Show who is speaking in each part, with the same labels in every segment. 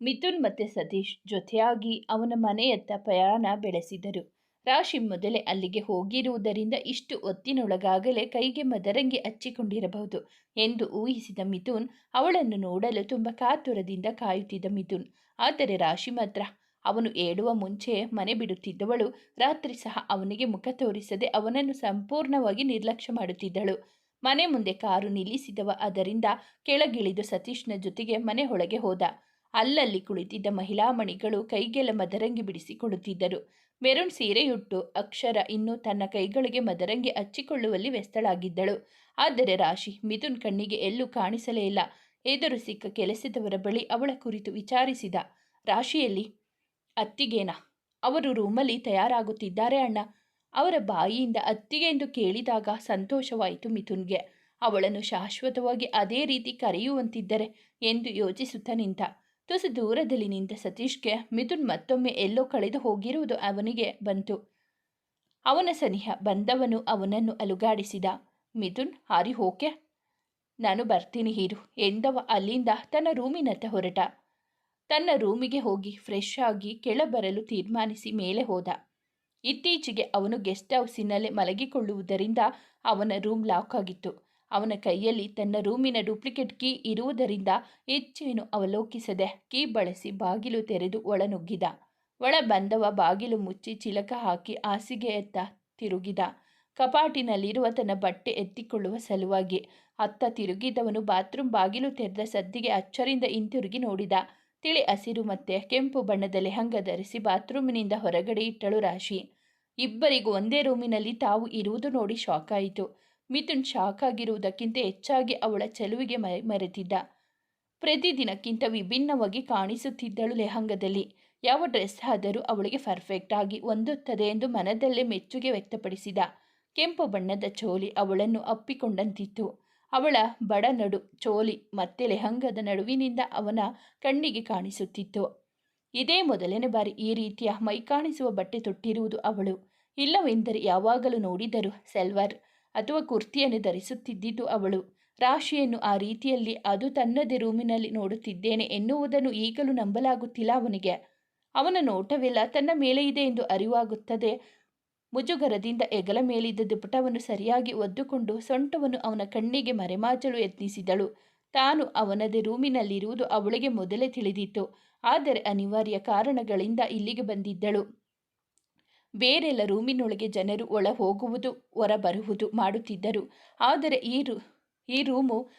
Speaker 1: ಮಿಥುನ್ ಮತ್ತು ಸತೀಶ್ ಜೊತೆಯಾಗಿ ಅವನ ಮನೆಯತ್ತ ಪ್ರಯಾಣ ಬೆಳೆಸಿದರು. ರಾಶಿ ಮೊದಲೇ ಅಲ್ಲಿಗೆ ಹೋಗಿರುವುದರಿಂದ ಇಷ್ಟು ಹೊತ್ತಿನೊಳಗಾಗಲೇ ಕೈಗೆ ಮದರಂಗಿ ಹಚ್ಚಿಕೊಂಡಿರಬಹುದು ಎಂದು ಊಹಿಸಿದ ಮಿಥುನ್, ಅವಳನ್ನು ನೋಡಲು ತುಂಬ ಕಾತುರದಿಂದ ಕಾಯುತ್ತಿದ್ದ ಮಿಥುನ್. ಆದರೆ ರಾಶಿ ಮಾತ್ರ, ಅವನು ಏಳುವ ಮುಂಚೆ ಮನೆ ಬಿಡುತ್ತಿದ್ದವಳು, ರಾತ್ರಿ ಸಹ ಅವನಿಗೆ ಮುಖ ತೋರಿಸದೆ ಅವನನ್ನು ಸಂಪೂರ್ಣವಾಗಿ ನಿರ್ಲಕ್ಷ್ಯ ಮಾಡುತ್ತಿದ್ದಳು. ಮನೆ ಮುಂದೆ ಕಾರು ನಿಲ್ಲಿಸಿದವ ಅದರಿಂದ ಕೆಳಗಿಳಿದು ಸತೀಶ್ನ ಜೊತೆಗೆ ಮನೆ ಒಳಗೆ ಹೋದ. ಅಲ್ಲಲ್ಲಿ ಕುಳಿತಿದ್ದ ಮಹಿಳಾ ಮಣಿಗಳು ಕೈಗೆಲ್ಲ ಮದರಂಗಿ ಬಿಡಿಸಿಕೊಳ್ಳುತ್ತಿದ್ದರು. ಮೆರೂನ್ ಸೀರೆಯುಟ್ಟು ಅಕ್ಷರ ಇನ್ನೂ ತನ್ನ ಕೈಗಳಿಗೆ ಮದರಂಗಿ ಹಚ್ಚಿಕೊಳ್ಳುವಲ್ಲಿ ವ್ಯಸ್ತಳಾಗಿದ್ದಳು. ಆದರೆ ರಾಶಿ, ಮಿಥುನ್ ಕಣ್ಣಿಗೆ ಎಲ್ಲೂ ಕಾಣಿಸಲೇ ಇಲ್ಲ. ಎದುರು ಸಿಕ್ಕ ಕೆಲಸದವರ ಬಳಿ ಅವಳ ಕುರಿತು ವಿಚಾರಿಸಿದ. ರಾಶಿಯಲ್ಲಿ, ಅತ್ತಿಗೇನ? ಅವರು ರೂಮಲ್ಲಿ ತಯಾರಾಗುತ್ತಿದ್ದಾರೆ ಅಣ್ಣ. ಅವರ ಬಾಯಿಯಿಂದ ಅತ್ತಿಗೆ ಎಂದು ಕೇಳಿದಾಗ ಸಂತೋಷವಾಯಿತು ಮಿಥುನ್ಗೆ. ಅವಳನ್ನು ಶಾಶ್ವತವಾಗಿ ಅದೇ ರೀತಿ ಕರೆಯುವಂತಿದ್ದರೆ ಎಂದು ಯೋಚಿಸುತ್ತ ನಿಂತ. ತುಸು ದೂರದಲ್ಲಿ ನಿಂತ ಸತೀಶ್ಗೆ ಮಿಥುನ್ ಮತ್ತೊಮ್ಮೆ ಎಲ್ಲೋ ಕಳೆದು ಹೋಗಿರುವುದು ಅವನಿಗೆ ಬಂತು. ಅವನ ಸನಿಹ ಬಂದವನು ಅವನನ್ನು ಅಲುಗಾಡಿಸಿದ. ಮಿಥುನ್, ಹಾರಿ ಹೋಕೆ. ನಾನು ಬರ್ತೀನಿ ಹೀರು ಎಂದವ ಅಲ್ಲಿಂದ ತನ್ನ ರೂಮಿನತ್ತ ಹೊರಟ. ತನ್ನ ರೂಮಿಗೆ ಹೋಗಿ ಫ್ರೆಶ್ ಆಗಿ ಕೆಳಬರಲು ತೀರ್ಮಾನಿಸಿ ಮೇಲೆ ಹೋದ. ಇತ್ತೀಚೆಗೆ ಅವನು ಗೆಸ್ಟ್ ಹೌಸಿನಲ್ಲೇ ಮಲಗಿಕೊಳ್ಳುವುದರಿಂದ ಅವನ ರೂಮ್ ಲಾಕ್ ಆಗಿತ್ತು. ಅವನ ಕೈಯಲ್ಲಿ ತನ್ನ ರೂಮಿನ ಡೂಪ್ಲಿಕೇಟ್ ಕೀ ಇರುವುದರಿಂದ ಹೆಚ್ಚೇನು ಅವಲೋಕಿಸದೆ ಕೀ ಬಳಸಿ ಬಾಗಿಲು ತೆರೆದು ಒಳನುಗ್ಗಿದ. ಒಳ ಬಂದವ ಬಾಗಿಲು ಮುಚ್ಚಿ ಚಿಲಕ ಹಾಕಿ ಹಾಸಿಗೆಯತ್ತ ತಿರುಗಿದ. ಕಪಾಟಿನಲ್ಲಿರುವ ತನ್ನ ಬಟ್ಟೆ ಎತ್ತಿಕೊಳ್ಳುವ ಸಲುವಾಗಿ ಅತ್ತ ತಿರುಗಿದವನು ಬಾತ್ರೂಮ್ ಬಾಗಿಲು ತೆರೆದ ಸದ್ದಿಗೆ ಅಚ್ಚರಿಂದ ಹಿಂತಿರುಗಿ ನೋಡಿದ. ತಿಳಿ ಹಸಿರು ಮತ್ತೆ ಕೆಂಪು ಬಣ್ಣದ ಲೆಹಂಗ ಧರಿಸಿ ಬಾತ್ರೂಮಿನಿಂದ ಹೊರಗಡೆ ಇಟ್ಟಳು ರಾಶಿ. ಇಬ್ಬರಿಗೂ ಒಂದೇ ರೂಮಿನಲ್ಲಿ ತಾವು ಇರುವುದು ನೋಡಿ ಶಾಕ್ ಆಯಿತು. ಮಿಥುನ್ ಶಾಕ್ ಆಗಿರುವುದಕ್ಕಿಂತ ಹೆಚ್ಚಾಗಿ ಅವಳ ಚೆಲುವಿಗೆ ಮರೆತಿದ್ದ. ಪ್ರತಿದಿನಕ್ಕಿಂತ ವಿಭಿನ್ನವಾಗಿ ಕಾಣಿಸುತ್ತಿದ್ದಳು ಲೆಹಂಗದಲ್ಲಿ. ಯಾವ ಡ್ರೆಸ್ ಆದರೂ ಅವಳಿಗೆ ಪರ್ಫೆಕ್ಟ್ ಆಗಿ ಹೊಂದುತ್ತದೆ ಎಂದು ಮನದಲ್ಲೇ ಮೆಚ್ಚುಗೆ ವ್ಯಕ್ತಪಡಿಸಿದ. ಕೆಂಪು ಬಣ್ಣದ ಚೋಲಿ ಅವಳನ್ನು ಅಪ್ಪಿಕೊಂಡಂತಿತ್ತು. ಅವಳ ಬಡ ನಡು ಚೋಲಿ ಮತ್ತೆ ಲೆಹಂಗದ ನಡುವಿನಿಂದ ಅವನ ಕಣ್ಣಿಗೆ ಕಾಣಿಸುತ್ತಿತ್ತು. ಇದೇ ಮೊದಲನೇ ಬಾರಿ ಈ ರೀತಿಯ ಮೈ ಕಾಣಿಸುವ ಬಟ್ಟೆ ತೊಟ್ಟಿರುವುದು ಅವಳು. ಇಲ್ಲವೆಂದರೆ ಯಾವಾಗಲೂ ನೋಡಿದರೂ ಸೆಲ್ವಾರ್ ಅಥವಾ ಕುರ್ತಿಯನ್ನು ಧರಿಸುತ್ತಿದ್ದಿದ್ದು ಅವಳು. ರಾಶಿಯನ್ನು ಆ ರೀತಿಯಲ್ಲಿ ಅದು ತನ್ನದೇ ರೂಮಿನಲ್ಲಿ ನೋಡುತ್ತಿದ್ದೇನೆ ಎನ್ನುವುದನ್ನು ಈಗಲೂ ನಂಬಲಾಗುತ್ತಿಲ್ಲ ಅವನಿಗೆ. ಅವನ ನೋಟವೆಲ್ಲ ತನ್ನ ಮೇಲೆ ಇದೆ ಎಂದು ಅರಿವಾಗುತ್ತದೆ. ಮುಜುಗರದಿಂದ ಎಗಲ ಮೇಲಿದ್ದ ದುಪಟವನ್ನು ಸರಿಯಾಗಿ ಒದ್ದುಕೊಂಡು ಸೊಂಟವನ್ನು ಅವನ ಕಣ್ಣಿಗೆ ಮರೆಮಾಚಲು ಯತ್ನಿಸಿದಳು. ತಾನು ಅವನದೇ ರೂಮಿನಲ್ಲಿರುವುದು ಅವಳಿಗೆ ಮೊದಲೇ ತಿಳಿದಿತ್ತು. ಆದರೆ ಅನಿವಾರ್ಯ ಕಾರಣಗಳಿಂದ ಇಲ್ಲಿಗೆ ಬಂದಿದ್ದಳು. ಬೇರೆಲ್ಲ ರೂಮಿನೊಳಗೆ ಜನರು ಒಳ ಹೋಗುವುದು ಹೊರ ಬರುವುದು ಮಾಡುತ್ತಿದ್ದರು. ಆದರೆ ಈ ರೂ, ಈ ರೂಮು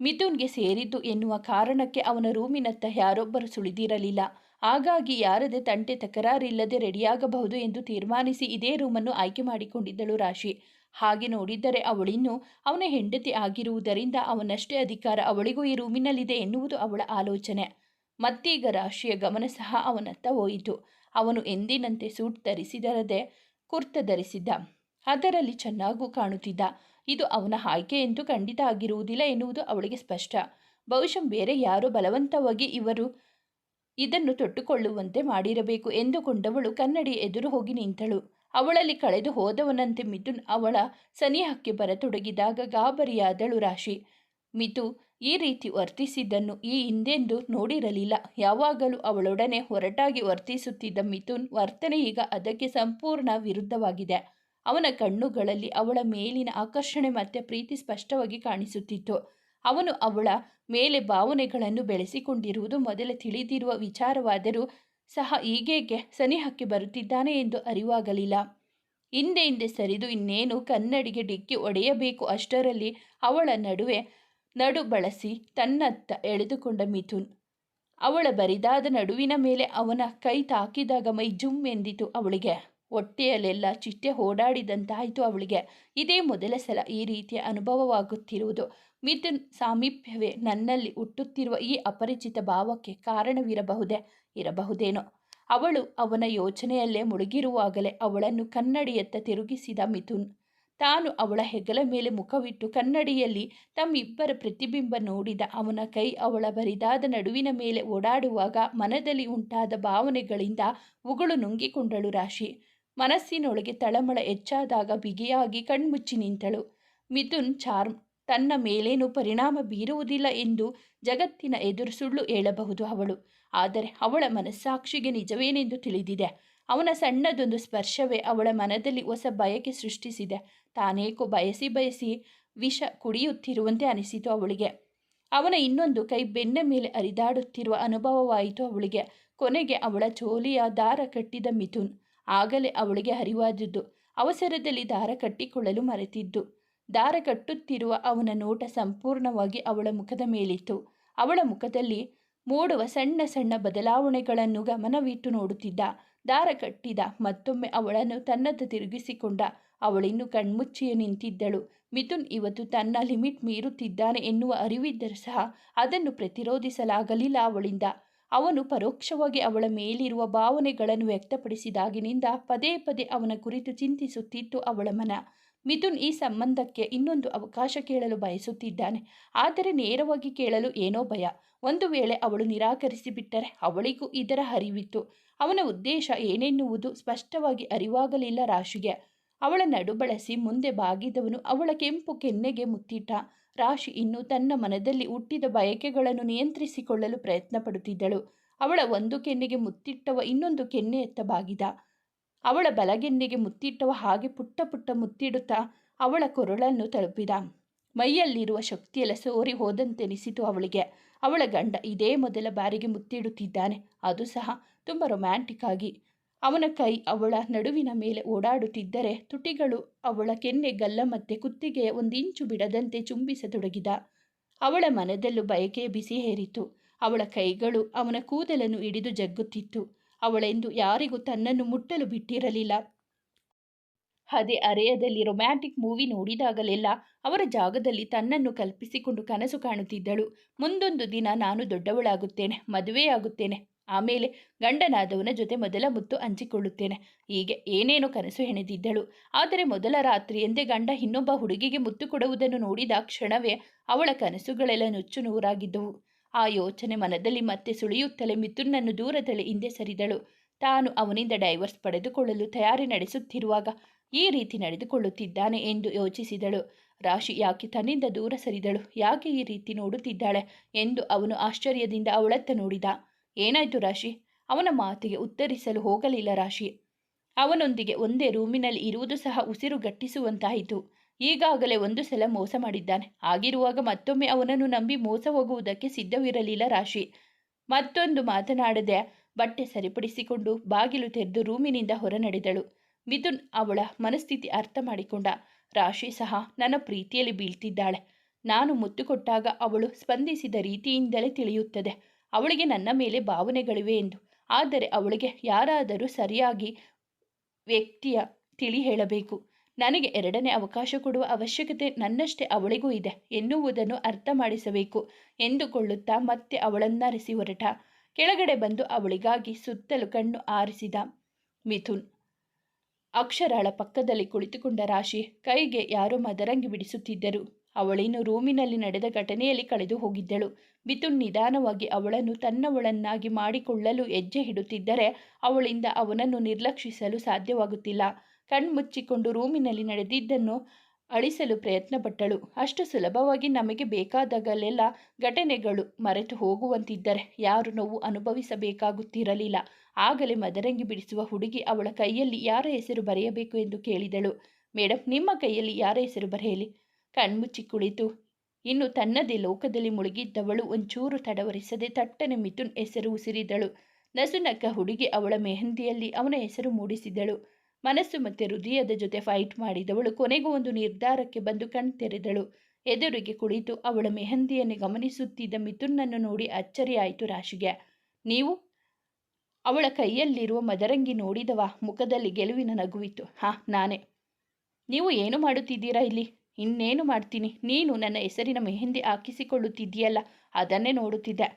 Speaker 1: ಮಿಥುನ್ಗೆ ಸೇರಿದ್ದು ಎನ್ನುವ ಕಾರಣಕ್ಕೆ ಅವನ ರೂಮಿನತ್ತ ಯಾರೊಬ್ಬರು ಸುಳಿದಿರಲಿಲ್ಲ. ಹಾಗಾಗಿ ಯಾರದೇ ತಂಟೆ ತಕರಾರಿಲ್ಲದೆ ರೆಡಿಯಾಗಬಹುದು ಎಂದು ತೀರ್ಮಾನಿಸಿ ಇದೇ ರೂಮನ್ನು ಆಯ್ಕೆ ಮಾಡಿಕೊಂಡಿದ್ದಳು ರಾಶಿ. ಹಾಗೆ ನೋಡಿದ್ದರೆ ಅವಳಿನ್ನು ಅವನ ಹೆಂಡತಿ ಆಗಿರುವುದರಿಂದ ಅವನಷ್ಟೇ ಅಧಿಕಾರ ಅವಳಿಗೂ ಈ ರೂಮಿನಲ್ಲಿದೆ ಎನ್ನುವುದು ಅವಳ ಆಲೋಚನೆ. ಮತ್ತೀಗ ರಾಶಿಯ ಗಮನ ಸಹ ಅವನತ್ತ ಹೋಯಿತು. ಅವನು ಎಂದಿನಂತೆ ಸೂಟ್ ಧರಿಸಿದರದೆ ಕುರ್ತ ಧರಿಸಿದ್ದ. ಅದರಲ್ಲಿ ಚೆನ್ನಾಗೂ ಕಾಣುತ್ತಿದ್ದ. ಇದು ಅವನ ಆಯ್ಕೆ ಎಂದು ಖಂಡಿತ ಆಗಿರುವುದಿಲ್ಲ ಎನ್ನುವುದು ಅವಳಿಗೆ ಸ್ಪಷ್ಟ. ಬಹುಶಃ ಬೇರೆ ಯಾರೋ ಬಲವಂತವಾಗಿ ಇವರು ಇದನ್ನು ತೊಟ್ಟುಕೊಳ್ಳುವಂತೆ ಮಾಡಿರಬೇಕು ಎಂದುಕೊಂಡವಳು ಕನ್ನಡಿ ಎದುರು ಹೋಗಿ ನಿಂತಳು. ಅವಳಲ್ಲಿ ಕಳೆದು ಹೋದವನಂತೆ ಮಿಥುನ್ ಅವಳ ಸನಿಹಕ್ಕೆ ಬರತೊಡಗಿದಾಗ ಗಾಬರಿಯಾದಳು ರಾಶಿ. ಮಿತು ಈ ರೀತಿ ವರ್ತಿಸಿದ್ದನ್ನು ಈ ಹಿಂದೆಂದು ನೋಡಿರಲಿಲ್ಲ. ಯಾವಾಗಲೂ ಅವಳೊಡನೆ ಹೊರಟಾಗಿ ವರ್ತಿಸುತ್ತಿದ್ದ ಮಿಥುನ್ ವರ್ತನೆ ಈಗ ಅದಕ್ಕೆ ಸಂಪೂರ್ಣ ವಿರುದ್ಧವಾಗಿದೆ. ಅವನ ಕಣ್ಣುಗಳಲ್ಲಿ ಅವಳ ಮೇಲಿನ ಆಕರ್ಷಣೆ ಮತ್ತು ಪ್ರೀತಿ ಸ್ಪಷ್ಟವಾಗಿ ಕಾಣಿಸುತ್ತಿತ್ತು. ಅವನು ಅವಳ ಮೇಲೆ ಭಾವನೆಗಳನ್ನು ಬೆಳೆಸಿಕೊಂಡಿರುವುದು ಮೊದಲೇ ತಿಳಿದಿರುವ ವಿಚಾರವಾದರೂ ಸಹ ಈಗೇಕೆ ಸನಿಹಕ್ಕೆ ಬರುತ್ತಿದ್ದಾನೆ ಎಂದು ಅರಿವಾಗಲಿಲ್ಲ. ಹಿಂದೆ ಹಿಂದೆ ಸರಿದು ಇನ್ನೇನು ಕನ್ನಡಿಗೆ ಡಿಕ್ಕಿ ಒಡೆಯಬೇಕು ಅಷ್ಟರಲ್ಲಿ ಅವಳ ನಡುವೆ ನಡು ಬಳಸಿ ತನ್ನತ್ತ ಎಳೆದುಕೊಂಡ ಮಿಥುನ್. ಅವಳ ಬರಿದಾದ ನಡುವಿನ ಮೇಲೆ ಅವನ ಕೈ ತಾಕಿದಾಗ ಮೈ ಜುಮ್ ಎಂದಿತು ಅವಳಿಗೆ. ಹೊಟ್ಟೆಯಲ್ಲೆಲ್ಲ ಚಿಟ್ಟೆ ಓಡಾಡಿದಂತಾಯಿತು ಅವಳಿಗೆ. ಇದೇ ಮೊದಲ ಸಲ ಈ ರೀತಿಯ ಅನುಭವವಾಗುತ್ತಿರುವುದು. ಮಿಥುನ್ ಸಾಮೀಪ್ಯವೇ ನನ್ನಲ್ಲಿ ಹುಟ್ಟುತ್ತಿರುವ ಈ ಅಪರಿಚಿತ ಭಾವಕ್ಕೆ ಕಾರಣವಿರಬಹುದೇ? ಇರಬಹುದೇನೋ? ಅವಳು ಅವನ ಯೋಚನೆಯಲ್ಲೇ ಮುಳುಗಿರುವಾಗಲೇ ಅವಳನ್ನು ಕನ್ನಡಿಯತ್ತ ತಿರುಗಿಸಿದ ಮಿಥುನ್. ತಾನು ಅವಳ ಹೆಗಲ ಮೇಲೆ ಮುಖವಿಟ್ಟು ಕನ್ನಡಿಯಲ್ಲಿ ತಮ್ಮಿಬ್ಬರ ಪ್ರತಿಬಿಂಬ ನೋಡಿದ ಅವನ ಕೈ ಅವಳ ಬರಿದಾದ ನಡುವಿನ ಮೇಲೆ ಓಡಾಡುವಾಗ ಮನದಲ್ಲಿ ಉಂಟಾದ ಭಾವನೆಗಳಿಂದ ಉಗುಳು ನುಂಗಿಕೊಂಡಳು ರಾಶಿ. ಮನಸ್ಸಿನೊಳಗೆ ತಳಮಳ ಹೆಚ್ಚಾದಾಗ ಬಿಗಿಯಾಗಿ ಕಣ್ಮುಚ್ಚಿ ನಿಂತಳು. ಮಿಥುನ್ ಚಾರ್ಮ್, ತನ್ನ ಮೇಲೇನೂ ಪರಿಣಾಮ ಬೀರುವುದಿಲ್ಲ ಎಂದು ಜಗತ್ತಿನ ಎದುರು ಸುಳ್ಳು ಹೇಳಬಹುದು ಅವಳು. ಆದರೆ ಅವಳ ಮನಸ್ಸಾಕ್ಷಿಗೆ ನಿಜವೇನೆಂದು ತಿಳಿದಿದೆ. ಅವನ ಸಣ್ಣದೊಂದು ಸ್ಪರ್ಶವೇ ಅವಳ ಮನದಲ್ಲಿ ಹೊಸ ಬಯಕೆ ಸೃಷ್ಟಿಸಿದೆ. ತಾನೇಕೋ ಬಯಸಿ ಬಯಸಿ ವಿಷ ಕುಡಿಯುತ್ತಿರುವಂತೆ ಅನಿಸಿತು ಅವಳಿಗೆ. ಅವನ ಇನ್ನೊಂದು ಕೈ ಬೆನ್ನ ಮೇಲೆ ಅರಿದಾಡುತ್ತಿರುವ ಅನುಭವವಾಯಿತು ಅವಳಿಗೆ. ಕೊನೆಗೆ ಅವಳ ಚೋಲಿಯ ದಾರ ಕಟ್ಟಿದ ಮಿಥುನ್. ಆಗಲೇ ಅವಳಿಗೆ ಅರಿವಾದದ್ದು ಅವಸರದಲ್ಲಿ ದಾರ ಕಟ್ಟಿಕೊಳ್ಳಲು ಮರೆತಿದ್ದು. ದಾರ ಕಟ್ಟುತ್ತಿರುವ ಅವನ ನೋಟ ಸಂಪೂರ್ಣವಾಗಿ ಅವಳ ಮುಖದ ಮೇಲಿತ್ತು. ಅವಳ ಮುಖದಲ್ಲಿ ಮೂಡುವ ಸಣ್ಣ ಸಣ್ಣ ಬದಲಾವಣೆಗಳನ್ನು ಗಮನವಿಟ್ಟು ನೋಡುತ್ತಿದ್ದ. ದಾರ ಕಟ್ಟಿದ ಮತ್ತೊಮ್ಮೆ ಅವಳನ್ನು ತನ್ನತ್ತ ತಿರುಗಿಸಿಕೊಂಡ. ಅವಳಿನ್ನು ಕಣ್ಮುಚ್ಚಿಯೇ ನಿಂತಿದ್ದಳು. ಮಿಥುನ್ ಇವತ್ತು ತನ್ನ ಲಿಮಿಟ್ ಮೀರುತ್ತಿದ್ದಾನೆ ಎನ್ನುವ ಅರಿವಿದ್ದರೂ ಸಹ ಅದನ್ನು ಪ್ರತಿರೋಧಿಸಲಾಗಲಿಲ್ಲ ಅವಳಿಂದ. ಅವನು ಪರೋಕ್ಷವಾಗಿ ಅವಳ ಮೇಲಿರುವ ಭಾವನೆಗಳನ್ನು ವ್ಯಕ್ತಪಡಿಸಿದಾಗಿನಿಂದ ಪದೇ ಪದೇ ಅವನ ಕುರಿತು ಚಿಂತಿಸುತ್ತಿತ್ತು ಅವಳ ಮನ. ಮಿಥುನ್ ಈ ಸಂಬಂಧಕ್ಕೆ ಇನ್ನೊಂದು ಅವಕಾಶ ಕೇಳಲು ಬಯಸುತ್ತಿದ್ದಾನೆ. ಆದರೆ ನೇರವಾಗಿ ಕೇಳಲು ಏನೋ ಭಯ. ಒಂದು ವೇಳೆ ಅವಳು ನಿರಾಕರಿಸಿಬಿಟ್ಟರೆ ಅವಳಿಗೂ ಇದರ ಅರಿವಿತ್ತು ಅವನ ಉದ್ದೇಶ ಏನೆನ್ನುವುದು ಸ್ಪಷ್ಟವಾಗಿ ಅರಿವಾಗಲಿಲ್ಲ ರಾಶಿಗೆ. ಅವಳ ನಡು ಬಳಸಿ ಮುಂದೆ ಬಾಗಿದವನು ಅವಳ ಕೆಂಪು ಕೆನ್ನೆಗೆ ಮುತ್ತಿಟ್ಟ. ರಾಶಿ ಇನ್ನು ತನ್ನ ಮನದಲ್ಲಿ ಹುಟ್ಟಿದ ಬಯಕೆಗಳನ್ನು ನಿಯಂತ್ರಿಸಿಕೊಳ್ಳಲು ಪ್ರಯತ್ನ ಪಡುತ್ತಿದ್ದಳು ಅವಳ ಒಂದು ಕೆನ್ನೆಗೆ ಮುತ್ತಿಟ್ಟವ ಇನ್ನೊಂದು ಕೆನ್ನೆಯತ್ತ ಬಾಗಿದ. ಅವಳ ಬಲಗೆನ್ನೆಗೆ ಮುತ್ತಿಟ್ಟವ ಹಾಗೆ ಪುಟ್ಟ ಪುಟ್ಟ ಮುತ್ತಿಡುತ್ತಾ ಅವಳ ಕೊರಳನ್ನು ತಲುಪಿದ. ಮೈಯಲ್ಲಿರುವ ಶಕ್ತಿಯೆಲ್ಲ ಸೋರಿ ಹೋದಂತೆನಿಸಿತು ಅವಳಿಗೆ. ಅವಳ ಗಂಡ ಇದೇ ಮೊದಲ ಬಾರಿಗೆ ಮುತ್ತಿಡುತ್ತಿದ್ದಾನೆ. ಅದು ಸಹ ತುಂಬ ರೊಮ್ಯಾಂಟಿಕ್ ಆಗಿ. ಅವನ ಕೈ ಅವಳ ನಡುವಿನ ಮೇಲೆ ಓಡಾಡುತ್ತಿದ್ದರೆ ತುಟಿಗಳು ಅವಳ ಕೆನ್ನೆ ಗಲ್ಲ ಮತ್ತೆ ಕುತ್ತಿಗೆಯ ಒಂದಿಂಚು ಬಿಡದಂತೆ ಚುಂಬಿಸತೊಡಗಿದ. ಅವಳ ಮನದಲ್ಲೂ ಬಯಕೆ ಬಿಸಿ ಹೇರಿತು. ಅವಳ ಕೈಗಳು ಅವನ ಕೂದಲನ್ನು ಹಿಡಿದು ಜಗ್ಗುತ್ತಿತ್ತು. ಅವಳೆಂದು ಯಾರಿಗೂ ತನ್ನನ್ನು ಮುಟ್ಟಲು ಬಿಟ್ಟಿರಲಿಲ್ಲ. ಅದೇ ಅರೆಯದಲ್ಲಿ ರೊಮ್ಯಾಂಟಿಕ್ ಮೂವಿ ನೋಡಿದಾಗಲೆಲ್ಲ ಅವರ ಜಾಗದಲ್ಲಿ ತನ್ನನ್ನು ಕಲ್ಪಿಸಿಕೊಂಡು ಕನಸು ಕಾಣುತ್ತಿದ್ದಳು. ಮುಂದೊಂದು ದಿನ ನಾನು ದೊಡ್ಡವಳಾಗುತ್ತೇನೆ, ಮದುವೆಯಾಗುತ್ತೇನೆ ಆಮೇಲೆ ಗಂಡನಾದವನ ಜೊತೆ ಮೊದಲ ಮುತ್ತು ಹಂಚಿಕೊಳ್ಳುತ್ತೇನೆ. ಹೀಗೆ ಏನೇನು ಕನಸು ಹೆಣೆದಿದ್ದಳು. ಆದರೆ ಮೊದಲ ರಾತ್ರಿ ಎಂದೇ ಗಂಡ ಇನ್ನೊಬ್ಬ ಹುಡುಗಿಗೆ ಮುತ್ತು ಕೊಡುವುದನ್ನು ನೋಡಿದ ಕ್ಷಣವೇ ಅವಳ ಕನಸುಗಳೆಲ್ಲ ನುಚ್ಚು ನೂರಾಗಿದ್ದವು. ಆ ಯೋಚನೆ ಮನದಲ್ಲಿ ಮತ್ತೆ ಸುಳಿಯುತ್ತಲೇ ಮಿಥುನನ್ನು ದೂರದಲ್ಲಿ ಹಿಂದೆ ಸರಿದಳು. ತಾನು ಅವನಿಂದ ಡೈವರ್ಸ್ ಪಡೆದುಕೊಳ್ಳಲು ತಯಾರಿ ನಡೆಸುತ್ತಿರುವಾಗ ಈ ರೀತಿ ನಡೆದುಕೊಳ್ಳುತ್ತಿದ್ದಾನೆ ಎಂದು ಯೋಚಿಸಿದಳು. ರಾಶಿ ಯಾಕೆ ತನ್ನಿಂದ ದೂರ ಸರಿದಳು? ಯಾಕೆ ಈ ರೀತಿ ನೋಡುತ್ತಿದ್ದಾಳೆ? ಎಂದು ಅವನು ಆಶ್ಚರ್ಯದಿಂದ ಅವಳತ್ತ ನೋಡಿದ. ಏನಾಯ್ತು ರಾಶಿ? ಅವನ ಮಾತಿಗೆ ಉತ್ತರಿಸಲು ಹೋಗಲಿಲ್ಲ ರಾಶಿ. ಅವನೊಂದಿಗೆ ಒಂದೇ ರೂಮಿನಲ್ಲಿ ಇರುವುದು ಸಹ ಉಸಿರು ಗಟ್ಟಿಸುವಂತಾಯಿತು. ಈಗಾಗಲೇ ಒಂದು ಸಲ ಮೋಸ ಮಾಡಿದ್ದಾನೆ. ಆಗಿರುವಾಗ ಮತ್ತೊಮ್ಮೆ ಅವನನ್ನು ನಂಬಿ ಮೋಸ ಹೋಗುವುದಕ್ಕೆ ಸಿದ್ಧವಿರಲಿಲ್ಲ ರಾಶಿ. ಮತ್ತೊಂದು ಮಾತನಾಡದೆ ಬಟ್ಟೆ ಸರಿಪಡಿಸಿಕೊಂಡು ಬಾಗಿಲು ತೆರೆದು ರೂಮಿನಿಂದ ಹೊರ ನಡೆದಳು ಮಿಥುನ್ ಅವಳ ಮನಸ್ಥಿತಿ ಅರ್ಥ ಮಾಡಿಕೊಂಡ. ರಾಶಿ ಸಹ ನನ್ನ ಪ್ರೀತಿಯಲ್ಲಿ ಬೀಳ್ತಿದ್ದಾಳೆ. ನಾನು ಮುತ್ತುಕೊಟ್ಟಾಗ ಅವಳು ಸ್ಪಂದಿಸಿದ ರೀತಿಯಿಂದಲೇ ತಿಳಿಯುತ್ತದೆ. ಅವಳಿಗೆ ನನ್ನ ಮೇಲೆ ಭಾವನೆಗಳಿವೆ ಎಂದು. ಆದರೆ ಅವಳಿಗೆ ಯಾರಾದರೂ ಸರಿಯಾಗಿ ವ್ಯಕ್ತಿಯ ತಿಳಿ ಹೇಳಬೇಕು. ನನಗೆ ಎರಡನೇ ಅವಕಾಶ ಕೊಡುವ ಅವಶ್ಯಕತೆ ನನ್ನಷ್ಟೇ ಅವಳಿಗೂ ಇದೆ ಎನ್ನುವುದನ್ನು ಅರ್ಥ ಮಾಡಿಸಬೇಕು ಎಂದುಕೊಳ್ಳುತ್ತಾ ಮತ್ತೆ ಅವಳನ್ನರಿಸಿ ಹೊರಟ. ಕೆಳಗಡೆ ಬಂದು ಅವಳಿಗಾಗಿ ಸುತ್ತಲೂ ಕಣ್ಣು ಆರಿಸಿದ ಮಿಥುನ್. ಅಕ್ಷರಾಳ ಪಕ್ಕದಲ್ಲಿ ಕುಳಿತುಕೊಂಡ ರಾಶಿ ಕೈಗೆ ಯಾರೋ ಮದರಂಗಿ ಬಿಡಿಸುತ್ತಿದ್ದರು. ಅವಳಿನ್ನು ರೂಮಿನಲ್ಲಿ ನಡೆದ ಘಟನೆಯಲ್ಲಿ ಕಳೆದು ಹೋಗಿದ್ದಳು. ಮಿಥುನ್ ನಿಧಾನವಾಗಿ ಅವಳನ್ನು ತನ್ನವಳನ್ನಾಗಿ ಮಾಡಿಕೊಳ್ಳಲು ಹೆಜ್ಜೆ ಇಡುತ್ತಿದ್ದರೆ ಅವಳಿಂದ ಅವನನ್ನು ನಿರ್ಲಕ್ಷಿಸಲು ಸಾಧ್ಯವಾಗುತ್ತಿಲ್ಲ. ಕಣ್ಮುಚ್ಚಿಕೊಂಡು ರೂಮಿನಲ್ಲಿ ನಡೆದಿದ್ದನ್ನು ಅಳಿಸಲು ಪ್ರಯತ್ನಪಟ್ಟಳು. ಅಷ್ಟು ಸುಲಭವಾಗಿ ನಮಗೆ ಬೇಕಾದಾಗಲೆಲ್ಲ ಘಟನೆಗಳು ಮರೆತು ಹೋಗುವಂತಿದ್ದರೆ ಯಾರು ನೋವು ಅನುಭವಿಸಬೇಕಾಗುತ್ತಿರಲಿಲ್ಲ. ಆಗಲೇ ಮದರಂಗಿ ಬಿಡಿಸುವ ಹುಡುಗಿ ಅವಳ ಕೈಯಲ್ಲಿ ಯಾರ ಹೆಸರು ಬರೆಯಬೇಕು ಎಂದು ಕೇಳಿದಳು. ಮೇಡಮ್ ನಿಮ್ಮ ಕೈಯಲ್ಲಿ ಯಾರ ಹೆಸರು ಬರೆಯಲಿ? ಕಣ್ಮುಚ್ಚಿ ಕುಳಿತು. ಇನ್ನು ತನ್ನದೇ ಲೋಕದಲ್ಲಿ ಮುಳುಗಿದ್ದವಳು ಒಂಚೂರು ತಡವರಿಸದೆ ತಟ್ಟನೆ ಮಿಥುನ್ ಹೆಸರು ಉಸಿರಿದಳು. ನಸುನಕ್ಕ ಹುಡುಗಿ ಅವಳ ಮೆಹಂದಿಯಲ್ಲಿ ಅವನ ಹೆಸರು ಮೂಡಿಸಿದಳು. ಮನಸ್ಸು ಮತ್ತೆ ಹೃದಯದ ಜೊತೆ ಫೈಟ್ ಮಾಡಿದವಳು ಕೊನೆಗೂ ಒಂದು ನಿರ್ಧಾರಕ್ಕೆ ಬಂದು ಕಣ್ತೆರೆದಳು ಎದುರಿಗೆ ಕುಳಿತು ಅವಳ ಮೆಹಂದಿಯನ್ನು ಗಮನಿಸುತ್ತಿದ್ದ ಮಿಥುನ್ನನ್ನು ನೋಡಿ ಅಚ್ಚರಿಯಾಯಿತು ರಾಶಿಗೆ. ನೀವು? ಅವಳ ಕೈಯಲ್ಲಿರುವ ಮದರಂಗಿ ನೋಡಿದವ. ಮುಖದಲ್ಲಿ ಗೆಲುವಿನ ನಗುವಿತ್ತು. ಹಾ, ನಾನೇ. ನೀವು ಏನು ಮಾಡುತ್ತಿದ್ದೀರಾ ಇಲ್ಲಿ? ಇನ್ನೇನು ಮಾಡ್ತೀನಿ? ನೀನು ನನ್ನ ಹೆಸರಿನ ಮೆಹಂದಿ ಹಾಕಿಸಿಕೊಳ್ಳುತ್ತಿದ್ದೀಯಲ್ಲ, ಅದನ್ನೇ ನೋಡುತ್ತಿದ್ದೆ.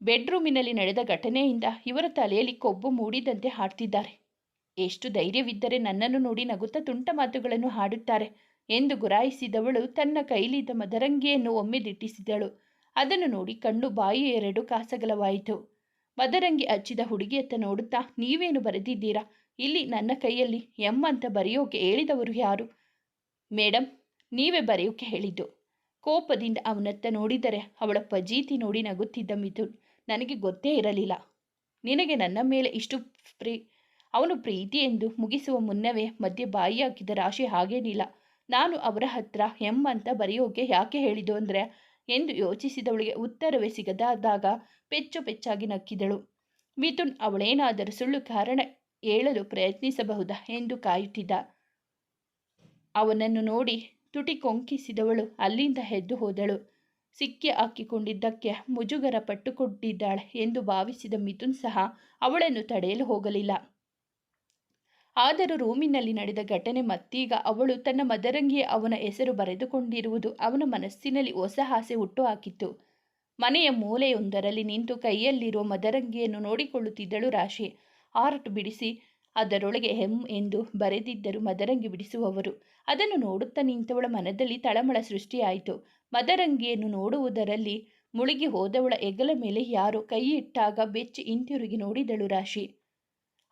Speaker 1: ಬೆಡ್ರೂಮಿನಲ್ಲಿ ನಡೆದ ಘಟನೆಯಿಂದ ಇವರ ತಲೆಯಲ್ಲಿ ಕೊಬ್ಬು ಮೂಡಿದಂತೆ ಹಾಡ್ತಿದ್ದಾರೆ. ಎಷ್ಟು ಧೈರ್ಯವಿದ್ದರೆ ನನ್ನನ್ನು ನೋಡಿ ನಗುತ್ತಾ ತುಂಟ ಮಾತುಗಳನ್ನು ಹಾಡುತ್ತಾರೆ ಎಂದು ಗುರಾಯಿಸಿದವಳು ತನ್ನ ಕೈಲಿದ್ದ ಮದರಂಗಿಯನ್ನು ಒಮ್ಮೆ ದಿಟ್ಟಿಸಿದಳು ಅದನ್ನು ನೋಡಿ ಕಣ್ಣು ಬಾಯಿ ಎರಡು ಕಾಸಗಲವಾಯಿತು. ಮದರಂಗಿ ಹಚ್ಚಿದ ಹುಡುಗಿಯತ್ತ ನೋಡುತ್ತಾ, ನೀವೇನು ಬರೆದಿದ್ದೀರಾ? ಇಲ್ಲಿ ನನ್ನ ಕೈಯಲ್ಲಿ ಎಂ ಅಂತ ಬರೆಯೋಕೆ ಹೇಳಿದವರು ಯಾರು? ಮೇಡಮ್ ನೀವೇ ಬರೆಯೋಕೆ ಹೇಳಿದ್ದು. ಕೋಪದಿಂದ ಅವನತ್ತ ನೋಡಿದರೆ ಅವಳ ಪಜೀತಿ ನೋಡಿ ನಗುತ್ತಿದ್ದ ಮಿಥುನ್, ನನಗೆ ಗೊತ್ತೇ ಇರಲಿಲ್ಲ. ನಿನಗೆ ನನ್ನ ಮೇಲೆ ಇಷ್ಟು ಪ್ರೀ, ಅವನು ಪ್ರೀತಿ ಎಂದು ಮುಗಿಸುವ ಮುನ್ನವೇ ಮಧ್ಯೆ ಬಾಯಿ ಹಾಕಿದ ರಾಶಿ ಹಾಗೇನಿಲ್ಲ. ನಾನು ಅವರ ಹತ್ರ ಎಂ ಅಂತ ಬರೆಯೋಕೆ ಯಾಕೆ ಹೇಳಿದ್ದು ಅಂದರೆ, ಎಂದು ಯೋಚಿಸಿದವಳಿಗೆ ಉತ್ತರವೇ ಸಿಗದಾದಾಗ ಪೆಚ್ಚು ಪೆಚ್ಚಾಗಿ ನಕ್ಕಿದಳು. ಮಿಥುನ್ ಅವಳೇನಾದರೂ ಸುಳ್ಳು ಕಾರಣ ಹೇಳಲು ಪ್ರಯತ್ನಿಸಬಹುದಾ ಎಂದು ಕಾಯುತ್ತಿದ್ದ. ಅವನನ್ನು ನೋಡಿ ತುಟಿ ಕೊಂಕಿಸಿದವಳು ಅಲ್ಲಿಂದ ಎದ್ದು ಹೋದಳು. ಸಿಕ್ಕಿ ಹಾಕಿಕೊಂಡಿದ್ದಕ್ಕೆ ಮುಜುಗರ ಪಟ್ಟುಕೊಟ್ಟಿದ್ದಾಳೆ ಎಂದು ಭಾವಿಸಿದ ಮಿಥುನ್ ಸಹ ಅವಳನ್ನು ತಡೆಯಲು ಹೋಗಲಿಲ್ಲ. ಆದರೂ ರೂಮಿನಲ್ಲಿ ನಡೆದ ಘಟನೆ ಮತ್ತೀಗ ಅವಳು ತನ್ನ ಮದರಂಗಿಯ ಅವನ ಹೆಸರು ಬರೆದುಕೊಂಡಿರುವುದು ಅವನ ಮನಸ್ಸಿನಲ್ಲಿ ಹೊಸ ಆಸೆ ಹುಟ್ಟುಹಾಕಿತ್ತು. ಮನೆಯ ಮೂಲೆಯೊಂದರಲ್ಲಿ ನಿಂತು ಕೈಯಲ್ಲಿರುವ ಮದರಂಗಿಯನ್ನು ನೋಡಿಕೊಳ್ಳುತ್ತಿದ್ದಳು ರಾಶಿ. ಆರ್ಟ್ ಬಿಡಿಸಿ ಅದರೊಳಗೆ ಹೆಮ್ ಎಂದು ಬರೆದಿದ್ದರು ಮದರಂಗಿ ಬಿಡಿಸುವವರು. ಅದನ್ನು ನೋಡುತ್ತಾ ನಿಂತವಳ ಮನದಲ್ಲಿ ತಳಮಳ ಸೃಷ್ಟಿಯಾಯಿತು. ಮದರಂಗಿಯನ್ನು ನೋಡುವುದರಲ್ಲಿ ಮುಳುಗಿ ಹೋದವಳ ಹೆಗಲ ಮೇಲೆ ಯಾರೋ ಕೈ ಇಟ್ಟಾಗ ಬೆಚ್ಚಿ ಹಿಂತಿರುಗಿ ನೋಡಿದಳು ರಾಶಿ.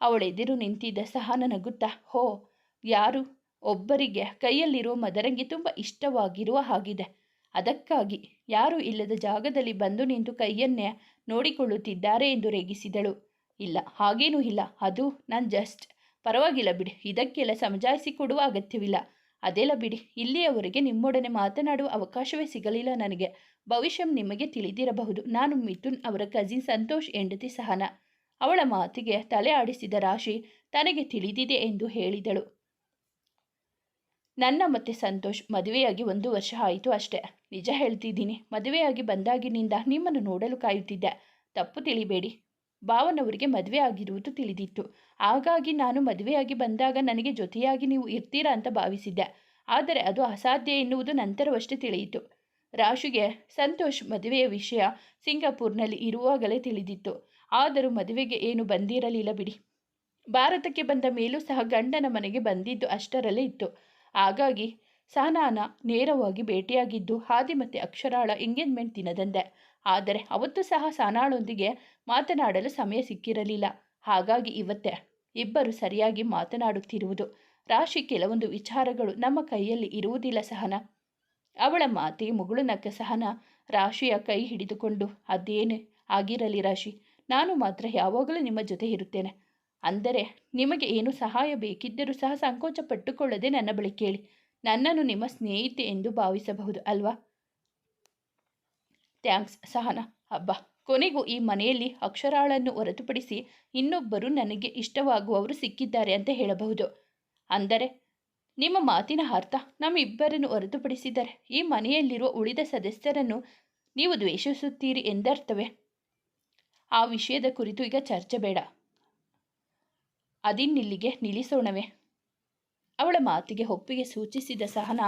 Speaker 1: ಅವಳೆದಿರು ನಿಂತಿದ್ದ ಸಹನ ನಗುತ್ತಾ, ಹೋ, ಯಾರು? ಒಬ್ಬರಿಗೆ ಕೈಯಲ್ಲಿರುವ ಮದರಂಗಿ ತುಂಬ ಇಷ್ಟವಾಗಿರುವ ಹಾಗಿದೆ. ಅದಕ್ಕಾಗಿ ಯಾರೂ ಇಲ್ಲದ ಜಾಗದಲ್ಲಿ ಬಂದು ನಿಂತು ಕೈಯನ್ನೇ ನೋಡಿಕೊಳ್ಳುತ್ತಿದ್ದಾರೆ ಎಂದು ರೇಗಿಸಿದಳು. ಇಲ್ಲ, ಹಾಗೇನೂ ಇಲ್ಲ. ಅದು ನಾನು ಜಸ್ಟ್. ಪರವಾಗಿಲ್ಲ ಬಿಡಿ. ಇದಕ್ಕೆಲ್ಲ ಸಮಜಾಯಿಸಿ ಕೊಡುವ ಅಗತ್ಯವಿಲ್ಲ. ಅದೆಲ್ಲ ಬಿಡಿ. ಇಲ್ಲಿಯವರೆಗೆ ನಿಮ್ಮೊಡನೆ ಮಾತನಾಡುವ ಅವಕಾಶವೇ ಸಿಗಲಿಲ್ಲ ನನಗೆ. ಭವಿಷ್ಯ ನಿಮಗೆ ತಿಳಿದಿರಬಹುದು. ನಾನು ಮಿಥುನ್, ಅವರ ಕಜಿನ್ ಸಂತೋಷ್, ಹೆಂಡತಿ ಸಹನ. ಅವಳ ಮಾತಿಗೆ ತಲೆ ಆಡಿಸಿದ ರಾಶಿ ತನಗೆ ತಿಳಿದಿದೆ ಎಂದು ಹೇಳಿದಳು. ನನ್ನ ಮತ್ತೆ ಸಂತೋಷ್ ಮದುವೆಯಾಗಿ ಒಂದು ವರ್ಷ ಆಯಿತು ಅಷ್ಟೇ. ನಿಜ ಹೇಳ್ತಿದ್ದೀನಿ. ಮದುವೆಯಾಗಿ ಬಂದಾಗಿನಿಂದ ನಿಮ್ಮನ್ನು ನೋಡಲು ಕಾಯುತ್ತಿದ್ದೆ. ತಪ್ಪು ತಿಳಿಬೇಡಿ. ಭಾವನವರಿಗೆ ಮದುವೆ ಆಗಿರುವುದು ತಿಳಿದಿತ್ತು. ಹಾಗಾಗಿ ನಾನು ಮದುವೆಯಾಗಿ ಬಂದಾಗ ನನಗೆ ಜೊತೆಯಾಗಿ ನೀವು ಇರ್ತೀರಾ ಅಂತ ಭಾವಿಸಿದ್ದೆ. ಆದರೆ ಅದು ಅಸಾಧ್ಯ ಎನ್ನುವುದು ನಂತರವಷ್ಟೇ ತಿಳಿಯಿತು. ರಾಶುಗೆ ಸಂತೋಷ್ ಮದುವೆಯ ವಿಷಯ ಸಿಂಗಾಪುರ್ನಲ್ಲಿ ಇರುವಾಗಲೇ ತಿಳಿದಿತ್ತು. ಆದರೂ ಮದುವೆಗೆ ಏನು ಬಂದಿರಲಿಲ್ಲ ಬಿಡಿ. ಭಾರತಕ್ಕೆ ಬಂದ ಮೇಲೂ ಸಹ ಗಂಡನ ಮನೆಗೆ ಬಂದಿದ್ದು ಅಷ್ಟರಲ್ಲೇ ಇತ್ತು. ಹಾಗಾಗಿ ಸಹನಾನ ನೇರವಾಗಿ ಭೇಟಿಯಾಗಿದ್ದು, ಹಾದಿ ಮತ್ತು ಅಕ್ಷರಾಳ ಎಂಗೇಜ್ಮೆಂಟ್ ದಿನದಂದೆ. ಆದರೆ ಅವತ್ತು ಸಹ ಸಾನಾಳೊಂದಿಗೆ ಮಾತನಾಡಲು ಸಮಯ ಸಿಕ್ಕಿರಲಿಲ್ಲ. ಹಾಗಾಗಿ ಇವತ್ತೇ ಇಬ್ಬರು ಸರಿಯಾಗಿ ಮಾತನಾಡುತ್ತಿರುವುದು. ರಾಶಿ ಕೆಲವೊಂದು ವಿಚಾರಗಳು ನಮ್ಮ ಕೈಯಲ್ಲಿ ಇರುವುದಿಲ್ಲ ಸಹನ. ಅವಳ ಮಾತಿ ಮುಗುಳು ನಕ್ಕ ಸಹನ ರಾಶಿಯ ಕೈ ಹಿಡಿದುಕೊಂಡು, ಅದೇನು ಆಗಿರಲಿ ರಾಶಿ, ನಾನು ಮಾತ್ರ ಯಾವಾಗಲೂ ನಿಮ್ಮ ಜೊತೆ ಇರುತ್ತೇನೆ. ಅಂದರೆ ನಿಮಗೆ ಏನು ಸಹಾಯ ಬೇಕಿದ್ದರೂ ಸಹ ಸಂಕೋಚ ಪಟ್ಟುಕೊಳ್ಳದೆ ನನ್ನ ಬಳಿ ಕೇಳಿ. ನನ್ನನ್ನು ನಿಮ್ಮ ಸ್ನೇಹಿತೆ ಎಂದು ಭಾವಿಸಬಹುದು, ಅಲ್ವಾ? ಥ್ಯಾಂಕ್ಸ್, ಸಹನ, ಹಬ್ಬ. ಕೊನೆಗೂ ಈ ಮನೆಯಲ್ಲಿ ಅಕ್ಷರಾಳನ್ನು ಹೊರತುಪಡಿಸಿ ಇನ್ನೊಬ್ಬರು ನನಗೆ ಇಷ್ಟವಾಗುವವರು ಸಿಕ್ಕಿದ್ದಾರೆ ಅಂತ ಹೇಳಬಹುದು. ಅಂದರೆ, ನಿಮ್ಮ ಮಾತಿನ ಅರ್ಥ ನಮ್ಮಿಬ್ಬರನ್ನು ಹೊರತುಪಡಿಸಿದರೆ ಈ ಮನೆಯಲ್ಲಿರುವ ಉಳಿದ ಸದಸ್ಯರನ್ನು ನೀವು ದ್ವೇಷಿಸುತ್ತೀರಿ ಎಂದರ್ಥವೇ? ಆ ವಿಷಯದ ಕುರಿತು ಈಗ ಚರ್ಚೆ ಬೇಡ. ಅದಿನ್ನಿಲ್ಲಿಗೆ ನಿಲ್ಲಿಸೋಣವೇ? ಅವಳ ಮಾತಿಗೆ ಒಪ್ಪಿಗೆ ಸೂಚಿಸಿದ ಸಹನ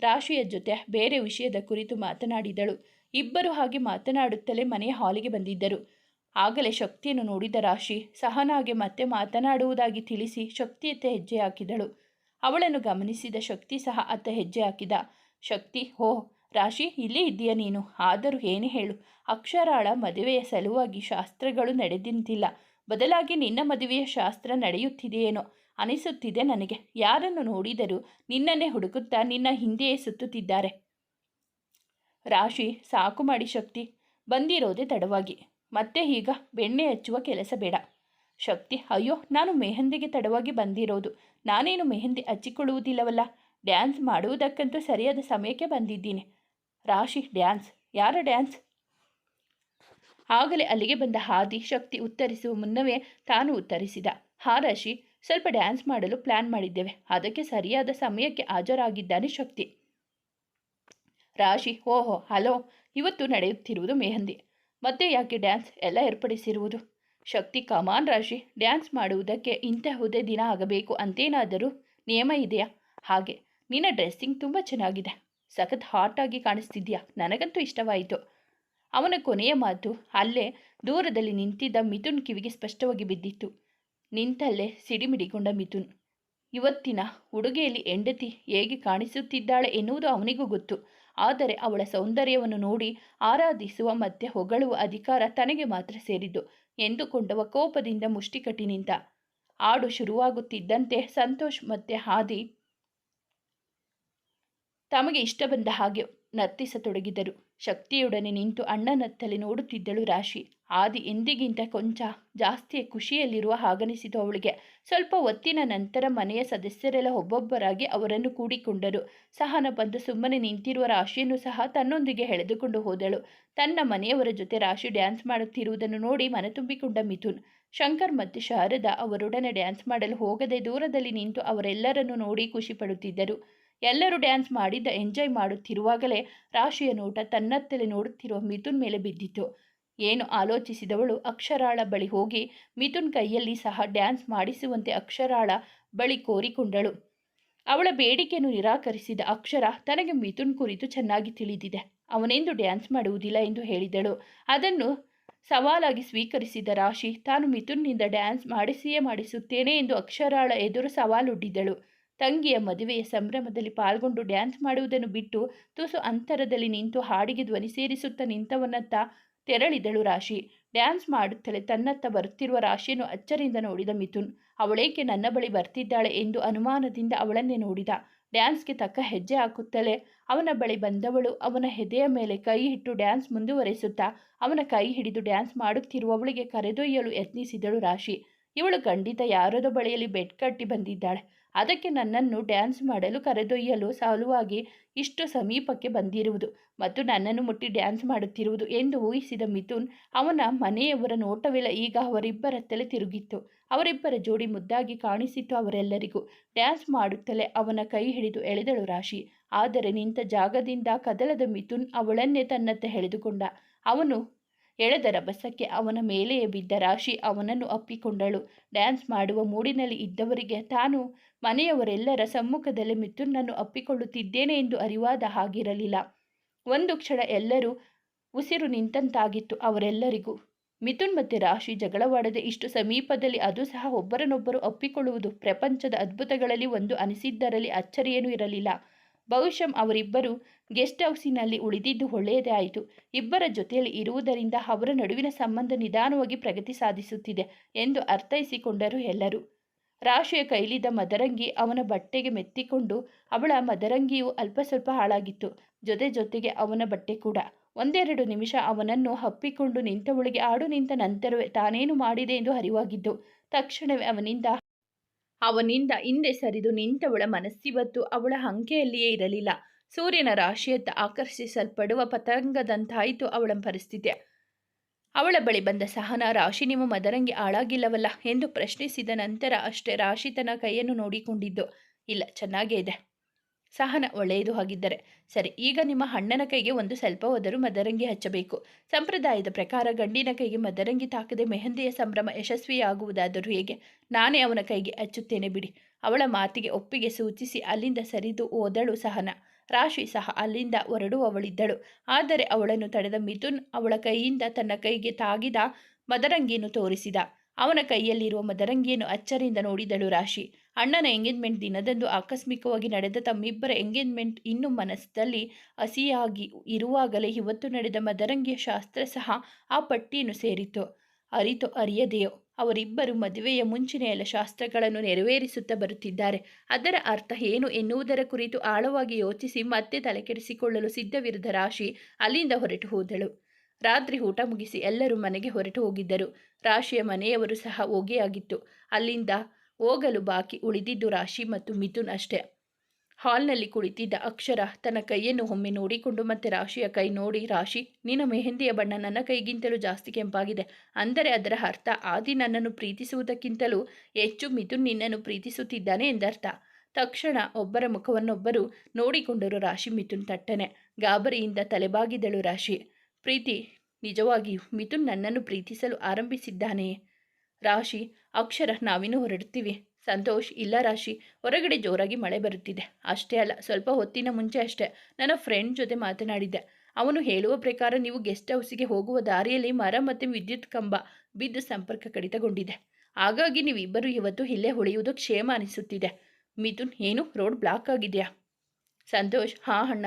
Speaker 1: ರಾಶಿಯ ಜೊತೆ ಬೇರೆ ವಿಷಯದ ಕುರಿತು ಮಾತನಾಡಿದಳು. ಇಬ್ಬರು ಹಾಗೆ ಮಾತನಾಡುತ್ತಲೇ ಮನೆಯ ಹಾಲಿಗೆ ಬಂದಿದ್ದರು. ಆಗಲೇ ಶಕ್ತಿಯನ್ನು ನೋಡಿದ ರಾಶಿ ಸಹನಾಗೆ ಮತ್ತೆ ಮಾತನಾಡುವುದಾಗಿ ತಿಳಿಸಿ ಶಕ್ತಿಯತ್ತ ಹೆಜ್ಜೆ ಹಾಕಿದಳು. ಅವಳನ್ನು ಗಮನಿಸಿದ ಶಕ್ತಿ ಸಹ ಅತ್ತ ಹೆಜ್ಜೆ ಹಾಕಿದ. ಶಕ್ತಿ, ಹೋ, ರಾಶಿ, ಇಲ್ಲೇ ಇದ್ದೀಯ ನೀನು? ಆದರೂ ಏನೇ ಹೇಳು. ಅಕ್ಷರಾಳ ಮದುವೆಯ ಸಲುವಾಗಿ ಶಾಸ್ತ್ರಗಳು ನಡೆದಿಂತಿಲ್ಲ. ಬದಲಾಗಿ ನಿನ್ನ ಮದುವೆಯ ಶಾಸ್ತ್ರ ನಡೆಯುತ್ತಿದೆಯೇನೋ? ಅನಿಸುತ್ತಿದೆ ನನಗೆ. ಯಾರನ್ನು ನೋಡಿದರೂ ನಿನ್ನನ್ನೇ ಹುಡುಕುತ್ತಾ ನಿನ್ನ ಹಿಂದೆಯೇ ಸುತ್ತುತ್ತಿದ್ದಾರೆ. ರಾಶಿ ಸಾಕು ಮಾಡಿ ಶಕ್ತಿ ಬಂದಿರೋದೇ ತಡವಾಗಿ. ಮತ್ತೆ ಈಗ ಬೆಣ್ಣೆ ಹಚ್ಚುವ ಕೆಲಸ ಬೇಡ. ಶಕ್ತಿ, ಅಯ್ಯೋ, ನಾನು ಮೆಹಂದಿಗೆ ತಡವಾಗಿ ಬಂದಿರೋದು. ನಾನೇನು ಮೆಹಂದಿ ಹಚ್ಚಿಕೊಳ್ಳುವುದಿಲ್ಲವಲ್ಲ? ಡ್ಯಾನ್ಸ್ ಮಾಡುವುದಕ್ಕಂತೂ ಸರಿಯಾದ ಸಮಯಕ್ಕೆ ಬಂದಿದ್ದೀನಿ. ರಾಶಿ, ಡ್ಯಾನ್ಸ್. ಯಾರ ಡ್ಯಾನ್ಸ್? ಆಗಲೇ ಅಲ್ಲಿಗೆ ಬಂದ ಹಾದಿ ಶಕ್ತಿ ಉತ್ತರಿಸುವ ಮುನ್ನವೇ ತಾನು ಉತ್ತರಿಸಿದ. ಹಾ, ರಾಶಿ, ಸ್ವಲ್ಪ ಡ್ಯಾನ್ಸ್ ಮಾಡಲು ಪ್ಲ್ಯಾನ್ ಮಾಡಿದ್ದೇವೆ. ಅದಕ್ಕೆ ಸರಿಯಾದ ಸಮಯಕ್ಕೆ ಹಾಜರಾಗಿದ್ದಾನೆ ಶಕ್ತಿ. ರಾಶಿ, ಓಹೋ, ಹಲೋ, ಇವತ್ತು ನಡೆಯುತ್ತಿರುವುದು ಮೆಹಂದಿ. ಮತ್ತೆ ಯಾಕೆ ಡ್ಯಾನ್ಸ್ ಎಲ್ಲ ಏರ್ಪಡಿಸಿರುವುದು? ಶಕ್ತಿ, ಕಮಾನ್ ರಾಶಿ, ಡ್ಯಾನ್ಸ್ ಮಾಡುವುದಕ್ಕೆ ಇಂತಹುದೇ ದಿನ ಆಗಬೇಕು ಅಂತೇನಾದರೂ ನಿಯಮ ಇದೆಯಾ? ಹಾಗೆ, ನಿನ್ನ ಡ್ರೆಸ್ಸಿಂಗ್ ತುಂಬ ಚೆನ್ನಾಗಿದೆ. ಸಖತ್ ಆಗಿ ಕಾಣಿಸ್ತಿದ್ಯಾ? ನನಗಂತೂ ಇಷ್ಟವಾಯಿತು. ಅವನ ಕೊನೆಯ ಮಾತು ಅಲ್ಲೇ ದೂರದಲ್ಲಿ ನಿಂತಿದ್ದ ಮಿಥುನ್ ಕಿವಿಗೆ ಸ್ಪಷ್ಟವಾಗಿ ಬಿದ್ದಿತ್ತು. ನಿಂತಲ್ಲೇ ಸಿಡಿಮಿಡಿಗೊಂಡ ಮಿಥುನ್. ಇವತ್ತಿನ ಉಡುಗೆಯಲ್ಲಿ ಹೆಂಡತಿ ಹೇಗೆ ಕಾಣಿಸುತ್ತಿದ್ದಾಳೆ ಎನ್ನುವುದು ಅವನಿಗೂ ಗೊತ್ತು. ಆದರೆ ಅವಳ ಸೌಂದರ್ಯವನ್ನು ನೋಡಿ ಆರಾಧಿಸುವ ಮತ್ತೆ ಹೊಗಳುವ ಅಧಿಕಾರ ತನಗೆ ಮಾತ್ರ ಸೇರಿದ್ದು, ಎಂದುಕೊಂಡವ ಕೋಪದಿಂದ ಮುಷ್ಟಿಕಟ್ಟಿ ನಿಂತ ಹಾಡು ಶುರುವಾಗುತ್ತಿದ್ದಂತೆ ಸಂತೋಷ್ ಮತ್ತೆ ಹಾದಿ ತಮಗೆ ಇಷ್ಟ ಬಂದ ಹಾಗೆ ನರ್ತಿಸತೊಡಗಿದರು. ಶಕ್ತಿಯೊಡನೆ ನಿಂತು ಅಣ್ಣನತ್ತಲೆ ನೋಡುತ್ತಿದ್ದಳು ರಾಶಿ. ಆದಿ ಎಂದಿಗಿಂತ ಕೊಂಚ ಜಾಸ್ತಿ ಖುಷಿಯಲ್ಲಿರುವ ಹಾಗನಿಸಿತು ಅವಳಿಗೆ ಸ್ವಲ್ಪ ಹೊತ್ತಿನ ನಂತರ ಮನೆಯ ಸದಸ್ಯರೆಲ್ಲ ಒಬ್ಬೊಬ್ಬರಾಗಿ ಅವರನ್ನು ಕೂಡಿಕೊಂಡರು. ಸಹನ ಬಂದು ಸುಮ್ಮನೆ ನಿಂತಿರುವ ರಾಶಿಯನ್ನು ಸಹ ತನ್ನೊಂದಿಗೆ ಎಳೆದುಕೊಂಡು ಹೋದಳು. ತನ್ನ ಮನೆಯವರ ಜೊತೆ ರಾಶಿ ಡ್ಯಾನ್ಸ್ ಮಾಡುತ್ತಿರುವುದನ್ನು ನೋಡಿ ಮನತುಂಬಿಕೊಂಡ ಮಿಥುನ್. ಶಂಕರ್ ಮತ್ತು ಶಾರದಾ ಅವರೊಡನೆ ಡ್ಯಾನ್ಸ್ ಮಾಡಲು ಹೋಗದೆ ದೂರದಲ್ಲಿ ನಿಂತು ಅವರೆಲ್ಲರನ್ನು ನೋಡಿ ಖುಷಿಪಡುತ್ತಿದ್ದರು ಎಲ್ಲರೂ ಡ್ಯಾನ್ಸ್ ಮಾಡಿದ್ದ ಎಂಜಾಯ್ ಮಾಡುತ್ತಿರುವಾಗಲೇ ರಾಶಿಯ ನೋಟ ತನ್ನತ್ತಲೇ ನೋಡುತ್ತಿರುವ ಮಿಥುನ್ ಮೇಲೆ ಬಿದ್ದಿತು ಏನು ಆಲೋಚಿಸಿದವಳು ಅಕ್ಷರಾಳ ಬಳಿ ಹೋಗಿ ಮಿಥುನ್ ಕೈಯಲ್ಲಿ ಸಹ ಡ್ಯಾನ್ಸ್ ಮಾಡಿಸುವಂತೆ ಅಕ್ಷರಾಳ ಬಳಿ ಕೋರಿಕೊಂಡಳು. ಅವಳ ಬೇಡಿಕೆಯನ್ನು ನಿರಾಕರಿಸಿದ ಅಕ್ಷರ ತನಗೆ ಮಿಥುನ್ ಕುರಿತು ಚೆನ್ನಾಗಿ ತಿಳಿದಿದೆ. ಅವನೆಂದು ಡ್ಯಾನ್ಸ್ ಮಾಡುವುದಿಲ್ಲ ಎಂದು ಹೇಳಿದಳು. ಅದನ್ನು ಸವಾಲಾಗಿ ಸ್ವೀಕರಿಸಿದ ರಾಶಿ, ತಾನು ಮಿಥುನ್ನಿಂದ ಡ್ಯಾನ್ಸ್ ಮಾಡಿಸಿಯೇ ಮಾಡಿಸುತ್ತೇನೆ ಎಂದು ಅಕ್ಷರಾಳ ಎದುರು ಸವಾಲುಡ್ಡಿದಳು. ತಂಗಿಯ ಮದುವೆಯ ಸಂಭ್ರಮದಲ್ಲಿ ಪಾಲ್ಗೊಂಡು ಡ್ಯಾನ್ಸ್ ಮಾಡುವುದನ್ನು ಬಿಟ್ಟು ತುಸು ಅಂತರದಲ್ಲಿ ನಿಂತು ಹಾಡಿಗೆ ಧ್ವನಿ ಸೇರಿಸುತ್ತಾ ನಿಂತವನತ್ತ ತೆರಳಿದಳು ರಾಶಿ. ಡ್ಯಾನ್ಸ್ ಮಾಡುತ್ತಲೇ ತನ್ನತ್ತ ಬರುತ್ತಿರುವ ರಾಶಿಯನ್ನು ಅಚ್ಚರಿಂದ ನೋಡಿದ ಮಿಥುನ್. ಅವಳೇಕೆ ನನ್ನ ಬಳಿ ಬರ್ತಿದ್ದಾಳೆ ಎಂದು ಅನುಮಾನದಿಂದ ಅವಳನ್ನೇ ನೋಡಿದ. ಡ್ಯಾನ್ಸ್ಗೆ ತಕ್ಕ ಹೆಜ್ಜೆ ಹಾಕುತ್ತಲೇ ಅವನ ಬಳಿ ಬಂದವಳು ಅವನ ಹೆದೆಯ ಮೇಲೆ ಕೈ ಇಟ್ಟು ಡ್ಯಾನ್ಸ್ ಮುಂದುವರೆಸುತ್ತಾ ಅವನ ಕೈ ಹಿಡಿದು ಡ್ಯಾನ್ಸ್ ಮಾಡುತ್ತಿರುವವಳಿಗೆ ಕರೆದೊಯ್ಯಲು ಯತ್ನಿಸಿದಳು ರಾಶಿ. ಇವಳು ಖಂಡಿತ ಯಾರದೋ ಬಳಿಯಲ್ಲಿ ಬೆಡ್ ಕಟ್ಟಿ ಬಂದಿದ್ದಾಳೆ. ಅದಕ್ಕೆ ನನ್ನನ್ನು ಡ್ಯಾನ್ಸ್ ಮಾಡಲು ಕರೆದೊಯ್ಯಲು ಸಲುವಾಗಿ ಇಷ್ಟು ಸಮೀಪಕ್ಕೆ ಬಂದಿರುವುದು ಮತ್ತು ನನ್ನನ್ನು ಮುಟ್ಟಿ ಡ್ಯಾನ್ಸ್ ಮಾಡುತ್ತಿರುವುದು ಎಂದು ಊಹಿಸಿದ ಮಿಥುನ್ ಅವನ ಮನೆಯವರ ನೋಟವಿಲ್ಲ. ಈಗ ಅವರಿಬ್ಬರತ್ತಲೇ ತಿರುಗಿತ್ತು. ಅವರಿಬ್ಬರ ಜೋಡಿ ಮುದ್ದಾಗಿ ಕಾಣಿಸಿತು ಅವರೆಲ್ಲರಿಗೂ. ಡ್ಯಾನ್ಸ್ ಮಾಡುತ್ತಲೇ ಅವನ ಕೈ ಹಿಡಿದು ಎಳೆದಳು ರಾಶಿ. ಆದರೆ ನಿಂತ ಜಾಗದಿಂದ ಕದಲದ ಮಿಥುನ್ ಅವಳನ್ನೇ ತನ್ನತ್ತ ಎಳೆದುಕೊಂಡ. ಅವನು ಎಳೆದ ರಭಸಕ್ಕೆ ಅವನ ಮೇಲೆಯೇ ಬಿದ್ದ ರಾಶಿ ಅವನನ್ನು ಅಪ್ಪಿಕೊಂಡಳು. ಡ್ಯಾನ್ಸ್ ಮಾಡುವ ಮೂಡಿನಲ್ಲಿ ಇದ್ದವರಿಗೆ ತಾನು ಮನೆಯವರೆಲ್ಲರ ಸಮ್ಮುಖದಲ್ಲಿ ಮಿಥುನನ್ನು ಅಪ್ಪಿಕೊಳ್ಳುತ್ತಿದ್ದೇನೆ ಎಂದು ಅರಿವಾದ ಹಾಗಿರಲಿಲ್ಲ. ಒಂದು ಕ್ಷಣ ಎಲ್ಲರೂ ಉಸಿರು ನಿಂತಂತಾಗಿತ್ತು. ಅವರೆಲ್ಲರಿಗೂ ಮಿಥುನ್ ಮತ್ತು ರಾಶಿ ಜಗಳವಾಡದೆ ಇಷ್ಟು ಸಮೀಪದಲ್ಲಿ ಅದು ಸಹ ಒಬ್ಬರನ್ನೊಬ್ಬರು ಅಪ್ಪಿಕೊಳ್ಳುವುದು ಪ್ರಪಂಚದ ಅದ್ಭುತಗಳಲ್ಲಿ ಒಂದು ಅನಿಸಿದ್ದರಲ್ಲಿ ಅಚ್ಚರಿಯೇನೂ ಇರಲಿಲ್ಲ. ಬಹುಶಃ ಅವರಿಬ್ಬರು ಗೆಸ್ಟ್ ಹೌಸಿನಲ್ಲಿ ಉಳಿದಿದ್ದು ಒಳ್ಳೆಯದೇ ಆಯಿತು. ಇಬ್ಬರ ಜೊತೆಯಲ್ಲಿ ಇರುವುದರಿಂದ ಅವರ ನಡುವಿನ ಸಂಬಂಧ ನಿಧಾನವಾಗಿ ಪ್ರಗತಿ ಸಾಧಿಸುತ್ತಿದೆ ಎಂದು ಅರ್ಥೈಸಿಕೊಂಡರು ಎಲ್ಲರೂ. ರಾಶಿಯ ಕೈಲಿದ್ದ ಮದರಂಗಿ ಅವನ ಬಟ್ಟೆಗೆ ಮೆತ್ತಿಕೊಂಡು ಅವಳ ಮದರಂಗಿಯು ಅಲ್ಪ ಸ್ವಲ್ಪ ಹಾಳಾಗಿತ್ತು. ಜೊತೆ ಜೊತೆಗೆ ಅವನ ಬಟ್ಟೆ ಕೂಡ. ಒಂದೆರಡು ನಿಮಿಷ ಅವನನ್ನು ಹಪ್ಪಿಕೊಂಡು ನಿಂತವಳಿಗೆ ಆಡು ನಿಂತ ನಂತರವೇ ತಾನೇನು ಮಾಡಿದೆ ಎಂದು ಅರಿವಾಗಿದ್ದು, ತಕ್ಷಣವೇ ಅವನಿಂದ ಅವನಿಂದ ಹಿಂದೆ ಸರಿದು ನಿಂತವಳ ಮನಸ್ಸಿವತ್ತು ಅವಳ ಅಂಕೆಯಲ್ಲಿಯೇ ಇರಲಿಲ್ಲ. ಸೂರ್ಯನ ರಾಶಿಯತ್ತ ಆಕರ್ಷಿಸಲ್ಪಡುವ ಪತಂಗದಂತಾಯಿತು ಅವಳ ಪರಿಸ್ಥಿತಿ. ಅವಳ ಬಳಿ ಬಂದ ಸಹನ ರಾಶಿ ನಿಮ್ಮ ಮದರಂಗಿ ಹಾಳಾಗಿಲ್ಲವಲ್ಲ ಎಂದು ಪ್ರಶ್ನಿಸಿದ ನಂತರ ಅಷ್ಟೇ ರಾಶಿ ತನ್ನ ಕೈಯನ್ನು ನೋಡಿಕೊಂಡಿದ್ದು. ಇಲ್ಲ, ಚೆನ್ನಾಗೇ ಇದೆ. ಸಹನ ಒಳ್ಳೆಯದು ಹಾಗಿದ್ದರೆ. ಸರಿ, ಈಗ ನಿಮ್ಮ ಹಣ್ಣನ ಕೈಗೆ ಒಂದು ಸ್ವಲ್ಪ ಹೋದರೂ ಮದರಂಗಿ ಹಚ್ಚಬೇಕು. ಸಂಪ್ರದಾಯದ ಪ್ರಕಾರ ಗಂಡಿನ ಕೈಗೆ ಮದರಂಗಿ ತಾಕದೆ ಮೆಹಂದಿಯ ಸಂಭ್ರಮ ಯಶಸ್ವಿಯಾಗುವುದಾದರೂ ಹೇಗೆ? ನಾನೇ ಅವನ ಕೈಗೆ ಹಚ್ಚುತ್ತೇನೆ ಬಿಡಿ. ಅವಳ ಮಾತಿಗೆ ಒಪ್ಪಿಗೆ ಸೂಚಿಸಿ ಅಲ್ಲಿಂದ ಸರಿದು ಓದಳು ಸಹನ. ರಾಶಿ ಸಹ ಅಲ್ಲಿಂದ ಹೊರಡುವವಳಿದ್ದಳು ಆದರೆ ಅವಳನ್ನು ತಡೆದ ಮಿಥುನ್ ಅವಳ ಕೈಯಿಂದ ತನ್ನ ಕೈಗೆ ತಾಗಿದ ಮದರಂಗಿಯನ್ನು ತೋರಿಸಿದ. ಅವನ ಕೈಯಲ್ಲಿರುವ ಮದರಂಗಿಯನ್ನು ಅಚ್ಚರಿಂದ ನೋಡಿದಳು ರಾಶಿ. ಅಣ್ಣನ ಎಂಗೇಜ್ಮೆಂಟ್ ದಿನದಂದು ಆಕಸ್ಮಿಕವಾಗಿ ನಡೆದ ತಮ್ಮಿಬ್ಬರ ಎಂಗೇಜ್ಮೆಂಟ್ ಇನ್ನು ಮನಸ್ಸಲ್ಲಿ ಹಸಿಯಾಗಿ ಇರುವಾಗಲೇ ಇವತ್ತು ನಡೆದ ಮದರಂಗಿಯ ಶಾಸ್ತ್ರ ಸಹ ಆ ಪಟ್ಟಿಯನ್ನು ಸೇರಿತು ಅರಿತು ಅರಿಯದೆಯೋ, ಅವರಿಬ್ಬರು ಮದುವೆಯ ಮುಂಚಿನ ಎಲ್ಲ ಶಾಸ್ತ್ರಗಳನ್ನು ನೆರವೇರಿಸುತ್ತಾ ಬರುತ್ತಿದ್ದಾರೆ. ಅದರ ಅರ್ಥ ಏನು ಎನ್ನುವುದರ ಕುರಿತು ಆಳವಾಗಿ ಯೋಚಿಸಿ ಮತ್ತೆ ತಲೆಕೆಡಿಸಿಕೊಳ್ಳಲು ಸಿದ್ಧವಿರದ ರಾಶಿ ಅಲ್ಲಿಂದ ಹೊರಟು ಹೋದಳು. ರಾತ್ರಿ ಊಟ ಮುಗಿಸಿ ಎಲ್ಲರೂ ಮನೆಗೆ ಹೊರಟು ಹೋಗಿದ್ದರು. ರಾಶಿಯ ಮನೆಯವರು ಸಹ ಹೋಗಿಯಾಗಿತ್ತು. ಅಲ್ಲಿಂದ ಹೋಗಲು ಬಾಕಿ ಉಳಿದಿದ್ದು ರಾಶಿ ಮತ್ತು ಮಿಥುನ್ ಅಷ್ಟೇ. ಹಾಲ್ನಲ್ಲಿ ಕುಳಿತಿದ್ದ ಅಕ್ಷರ ತನ್ನ ಕೈಯನ್ನು ಒಮ್ಮೆ ನೋಡಿಕೊಂಡು ಮತ್ತೆ ರಾಶಿಯ ಕೈ ನೋಡಿ, ರಾಶಿ, ನಿನ್ನ ಮೆಹಂದಿಯ ಬಣ್ಣ ನನ್ನ ಕೈಗಿಂತಲೂ ಜಾಸ್ತಿ ಕೆಂಪಾಗಿದೆ. ಅಂದರೆ ಅದರ ಅರ್ಥ ಆದಿ ನನ್ನನ್ನು ಪ್ರೀತಿಸುವುದಕ್ಕಿಂತಲೂ ಹೆಚ್ಚು ಮಿಥುನ್ ನಿನ್ನನ್ನು ಪ್ರೀತಿಸುತ್ತಿದ್ದಾನೆ ಎಂದರ್ಥ. ತಕ್ಷಣ ಒಬ್ಬರ ಮುಖವನ್ನೊಬ್ಬರು ನೋಡಿಕೊಂಡರು ರಾಶಿ ಮಿಥುನ್ ತಟ್ಟನೆ. ಗಾಬರಿಯಿಂದ ತಲೆಬಾಗಿದಳು ರಾಶಿ. ಪ್ರೀತಿ, ನಿಜವಾಗಿಯೂ ಮಿಥುನ್ ನನ್ನನ್ನು ಪ್ರೀತಿಸಲು ಆರಂಭಿಸಿದ್ದಾನೆಯೇ? ರಾಶಿ, ಅಕ್ಷರ ನಾವಿನ್ನೂ ಹೊರಡ್ತೀವಿ ಸಂತೋಷ್, ಇಲ್ಲ ರಾಶಿ, ಹೊರಗಡೆ ಜೋರಾಗಿ ಮಳೆ ಬರುತ್ತಿದೆ. ಅಷ್ಟೇ ಅಲ್ಲ, ಸ್ವಲ್ಪ ಹೊತ್ತಿನ ಮುಂಚೆ ಅಷ್ಟೇ ನನ್ನ ಫ್ರೆಂಡ್ ಜೊತೆ ಮಾತನಾಡಿದ್ದೆ. ಅವನು ಹೇಳುವ ಪ್ರಕಾರ ನೀವು ಗೆಸ್ಟ್ ಹೌಸಿಗೆ ಹೋಗುವ ದಾರಿಯಲ್ಲಿ ಮರ ಮತ್ತು ವಿದ್ಯುತ್ ಕಂಬ ಬಿದ್ದು ಸಂಪರ್ಕ ಕಡಿತಗೊಂಡಿದೆ. ಹಾಗಾಗಿ ನೀವಿಬ್ಬರು ಇವತ್ತು ಇಲ್ಲೇ ಉಳಿಯುವುದು ಕ್ಷೇಮ ಅನಿಸುತ್ತಿದೆ. ಮಿಥುನ್, ಏನು? ರೋಡ್ ಬ್ಲಾಕ್ ಆಗಿದೆಯಾ? ಸಂತೋಷ್, ಹಾ ಅಣ್ಣ.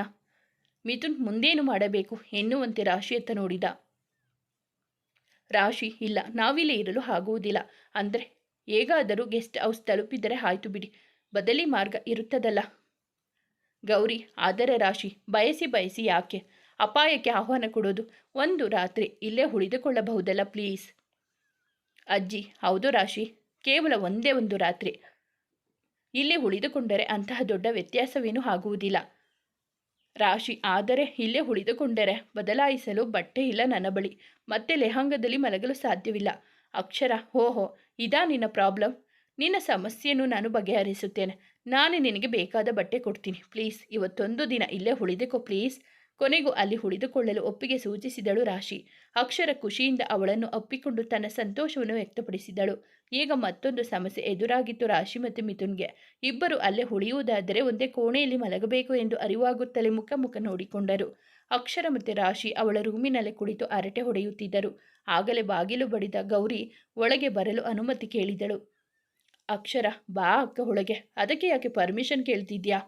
Speaker 1: ಮಿಥುನ್, ಮುಂದೇನು ಮಾಡಬೇಕು? ಎನ್ನುವಂತೆ ರಾಶಿಯತ್ತ ನೋಡಿದ. ರಾಶಿ ಇಲ್ಲ. ನಾವಿಲ್ಲಿ ಇರಲು ಆಗುವುದಿಲ್ಲ. ಅಂದರೆ ಹೇಗಾದರೂ ಗೆಸ್ಟ್ ಹೌಸ್ ತಲುಪಿದರೆ ಆಯಿತು ಬಿಡಿ. ಬದಲಿ ಮಾರ್ಗ ಇರುತ್ತದಲ್ಲ. ಗೌರಿ, ಆದರೆ ರಾಶಿ, ಬಯಸಿ ಬಯಸಿ ಯಾಕೆ? ಅಪಾಯಕ್ಕೆ ಆಹ್ವಾನ ಕೊಡೋದು. ಒಂದು ರಾತ್ರಿ ಇಲ್ಲೇ ಉಳಿದುಕೊಳ್ಳಬಹುದಲ್ಲ ಪ್ಲೀಸ್ ಅಜ್ಜಿ, ಹೌದು ರಾಶಿ. ಕೇವಲ ಒಂದೇ ಒಂದು ರಾತ್ರಿ. ಇಲ್ಲಿ ಉಳಿದುಕೊಂಡರೆ ಅಂತಹ ದೊಡ್ಡ ವ್ಯತ್ಯಾಸವೇನೂ ಆಗುವುದಿಲ್ಲ. ರಾಶಿ ಆದರೆ ಇಲ್ಲೇ ಉಳಿದುಕೊಂಡರೆ ಬದಲಾಯಿಸಲು ಬಟ್ಟೆ ಇಲ್ಲ ನನ್ನ ಬಳಿ. ಮತ್ತೆ ಲೆಹಂಗದಲ್ಲಿ ಮಲಗಲು ಸಾಧ್ಯವಿಲ್ಲ. ಅಕ್ಷರ, ಓಹೋ, ಇದಾ ನಿನ್ನ ಪ್ರಾಬ್ಲಮ್? ನಿನ್ನ ಸಮಸ್ಯೆಯನ್ನು ನಾನು ಬಗೆಹರಿಸುತ್ತೇನೆ. ನಾನು ನಿನಗೆ ಬೇಕಾದ ಬಟ್ಟೆ ಕೊಡ್ತೀನಿ. ಪ್ಲೀಸ್, ಇವತ್ತೊಂದು ದಿನ ಇಲ್ಲೇ ಉಳಿದುಕೋ ಪ್ಲೀಸ್. ಕೊನೆಗೂ ಅಲ್ಲಿ ಉಳಿದುಕೊಳ್ಳಲು ಒಪ್ಪಿಗೆ ಸೂಚಿಸಿದಳು ರಾಶಿ. ಅಕ್ಷರ ಖುಷಿಯಿಂದ ಅವಳನ್ನು ಅಪ್ಪಿಕೊಂಡು ತನ್ನ ಸಂತೋಷವನ್ನು ವ್ಯಕ್ತಪಡಿಸಿದಳು. ಈಗ ಮತ್ತೊಂದು ಸಮಸ್ಯೆ ಎದುರಾಗಿತ್ತು ರಾಶಿ ಮತ್ತು ಮಿಥುನ್ಗೆ. ಇಬ್ಬರು ಅಲ್ಲೇ ಉಳಿಯುವುದಾದರೆ ಒಂದೇ ಕೋಣೆಯಲ್ಲಿ ಮಲಗಬೇಕು ಎಂದು ಅರಿವಾಗುತ್ತಲೇ ಮುಖ ಮುಖ ನೋಡಿಕೊಂಡರು. ಅಕ್ಷರ ಮತ್ತು ರಾಶಿ ಅವಳ ರೂಮಿನಲ್ಲೇ ಕುಳಿತು ಅರಟೆ ಹೊಡೆಯುತ್ತಿದ್ದರು. ಆಗಲೇ ಬಾಗಿಲು ಬಡಿದ ಗೌರಿ ಒಳಗೆ ಬರಲು ಅನುಮತಿ ಕೇಳಿದಳು. ಅಕ್ಷರ, ಬಾ ಅಕ್ಕ ಒಳಗೆ. ಅದಕ್ಕೆ ಯಾಕೆ ಪರ್ಮಿಷನ್ ಕೇಳ್ತಿದ್ಯಾ?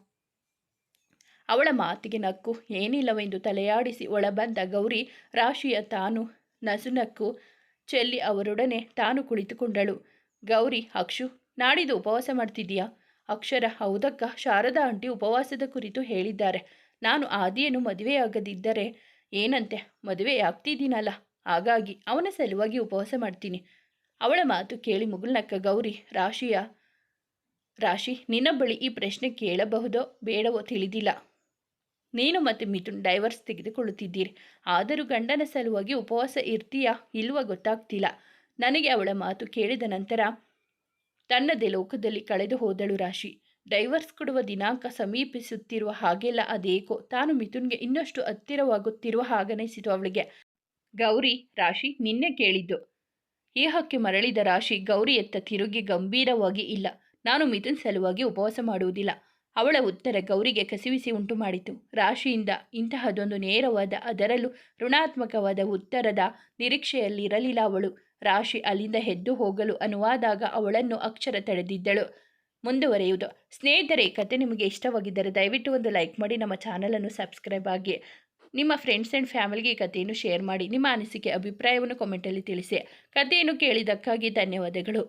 Speaker 1: ಅವಳ ಮಾತಿಗೆ ನಕ್ಕು, ಏನಿಲ್ಲವೆಂದು ತಲೆಯಾಡಿಸಿ ಒಳ ಬಂದ ಗೌರಿ ರಾಶಿಯ ತಾನು ನಸುನಕ್ಕು ಚೆಲ್ಲಿ ಅವರೊಡನೆ ತಾನು ಕುಳಿತುಕೊಂಡಳು. ಗೌರಿ, ಅಕ್ಷು, ನಾಡಿದ್ದು ಉಪವಾಸ ಮಾಡ್ತಿದ್ದೀಯಾ? ಅಕ್ಷರ, ಹೌದಕ್ಕ. ಶಾರದಾ ಆಂಟಿ ಉಪವಾಸದ ಕುರಿತು ಹೇಳಿದ್ದಾರೆ. ನಾನು ಆದಿಯನ್ನು ಮದುವೆಯಾಗದಿದ್ದರೆ ಏನಂತೆ? ಮದುವೆಯಾಗ್ತಿದ್ದೀನಲ್ಲ. ಹಾಗಾಗಿ ಅವನ ಸಲುವಾಗಿ ಉಪವಾಸ ಮಾಡ್ತೀನಿ. ಅವಳ ಮಾತು ಕೇಳಿ ಮುಗುಲ್ನಕ್ಕ ಗೌರಿ, ರಾಶಿಯ, ರಾಶಿ, ನಿನ್ನ ಬಳಿ ಈ ಪ್ರಶ್ನೆ ಕೇಳಬಹುದೋ ಬೇಡವೋ ತಿಳಿದಿಲ್ಲ. ನೀನು ಮತ್ತು ಮಿಥುನ್ ಡೈವರ್ಸ್ ತೆಗೆದುಕೊಳ್ಳುತ್ತಿದ್ದೀರಿ. ಆದರೂ ಗಂಡನ ಸಲುವಾಗಿ ಉಪವಾಸ ಇರ್ತೀಯಾ ಇಲ್ವ ಗೊತ್ತಾಗ್ತಿಲ್ಲ. ನನಗೆ ಅವಳ ಮಾತು ಕೇಳಿದ ನಂತರ, ತನ್ನದೇ ಲೋಕದಲ್ಲಿ ಕಳೆದು ಹೋದಳು ರಾಶಿ. ಡೈವರ್ಸ್ ಕೊಡುವ ದಿನಾಂಕ ಸಮೀಪಿಸುತ್ತಿರುವ ಹಾಗೆಲ್ಲ ಅದೇಕೋ. ತಾನು ಮಿಥುನ್ಗೆ ಇನ್ನಷ್ಟು ಹತ್ತಿರವಾಗುತ್ತಿರುವ ಹಾಗನಿಸಿತು ಅವಳಿಗೆ. ಗೌರಿ, ರಾಶಿ, ನಿನ್ನೆ ಕೇಳಿದ್ದು. ಏಹಕ್ಕೆ ಮರಳಿದ ರಾಶಿ ಗೌರಿಯತ್ತ ತಿರುಗಿ ಗಂಭೀರವಾಗಿ ಇಲ್ಲ. ನಾನು ಮಿಥುನ್ ಸಲುವಾಗಿ ಉಪವಾಸ ಮಾಡುವುದಿಲ್ಲ. ಅವಳ ಉತ್ತರ ಗೌರಿಗೆ ಕಸಿವಿಸಿ ಉಂಟು ಮಾಡಿತು ರಾಶಿಯಿಂದ ಇಂತಹದೊಂದು ನೇರವಾದ, ಅದರಲ್ಲೂ ಋಣಾತ್ಮಕವಾದ ಉತ್ತರದ ನಿರೀಕ್ಷೆಯಲ್ಲಿರಲಿಲ್ಲ ಅವಳು. ರಾಶಿ ಅಲ್ಲಿಂದ ಹೆದ್ದು ಹೋಗಲು ಅನುವಾದಾಗ ಅವಳನ್ನು ಅಕ್ಷರ ತಡೆದಿದ್ದಳು. ಮುಂದುವರೆಯುವುದು. ಸ್ನೇಹಿತರೆ ಕತೆ ನಿಮಗೆ ಇಷ್ಟವಾಗಿದ್ದರೆ ದಯವಿಟ್ಟು ಒಂದು ಲೈಕ್ ಮಾಡಿ, ನಮ್ಮ ಚಾನಲನ್ನು ಸಬ್ಸ್ಕ್ರೈಬ್ ಆಗಿ. ನಿಮ್ಮ ಫ್ರೆಂಡ್ಸ್ ಆ್ಯಂಡ್ ಫ್ಯಾಮಿಲಿಗೆ ಕಥೆಯನ್ನು ಶೇರ್ ಮಾಡಿ, ನಿಮ್ಮ ಅನಿಸಿಕೆ, ಅಭಿಪ್ರಾಯವನ್ನು ಕಾಮೆಂಟಲ್ಲಿ ತಿಳಿಸಿ. ಕಥೆಯನ್ನು ಕೇಳಿದ್ದಕ್ಕಾಗಿ ಧನ್ಯವಾದಗಳು.